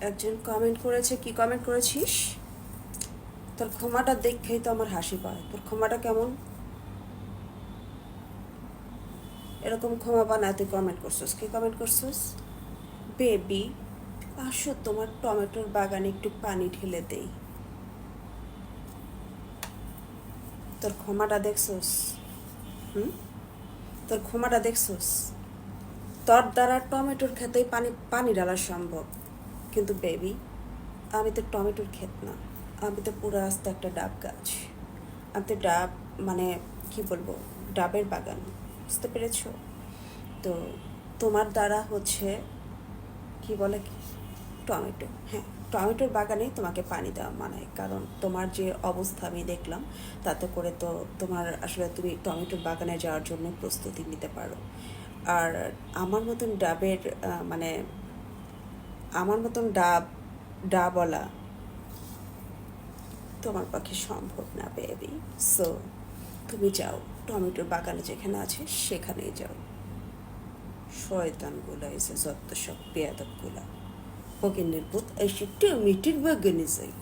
একজন কমেন্ট করেছে, কি কমেন্ট করেছিস? তোর ক্ষমাটা দেখেই তো আমার হাসি পায়। তোর ক্ষমাটা কেমন? এরকম ক্ষমা বানায় তুই কমেন্ট করছিস। কি কমেন্ট করছিস? বেবি আসো তোমার টমেটোর বাগানে একটু পানি ঢেলে দেই। তোর ক্ষমাটা দেখছোস? হুম? তোর ক্ষমাটা দেখছোস? তোর দ্বারা টমেটোর খেতেই পানি পানি ঢালা সম্ভব। কিন্তু বেবি আমি তো টমেটোর ক্ষেত না। আমি তো পুরো আস্তে একটা ডাব গাছ। আমি তো ডাব মানে কি বলব, ডাবের বাগান, বুঝতে পেরেছ? তো তোমার দ্বারা হচ্ছে, কি বলে কি? টমেটো হ্যাঁ টমেটোর বাগানে তোমাকে পানি দেওয়া মানায়। কারণ তোমার যে অবস্থা আমি দেখলাম, তাতে করে তো তোমার আসলে তুমি টমেটোর বাগানে যাওয়ার জন্য প্রস্তুতি নিতে পারো। আর আমার মতন ডাবের মানে মতন ডাব ডাবলা তোমার পক্ষে সম্ভব না বেবি সো তুমি যাও, টমেটোর বাগানে যেখানে আছে সেখানেই যাও। শয়তানগুলা এসে যত সব পেয়াদবগুলা ফকিনের পুত এসে টমেটোর বাগানে যাই।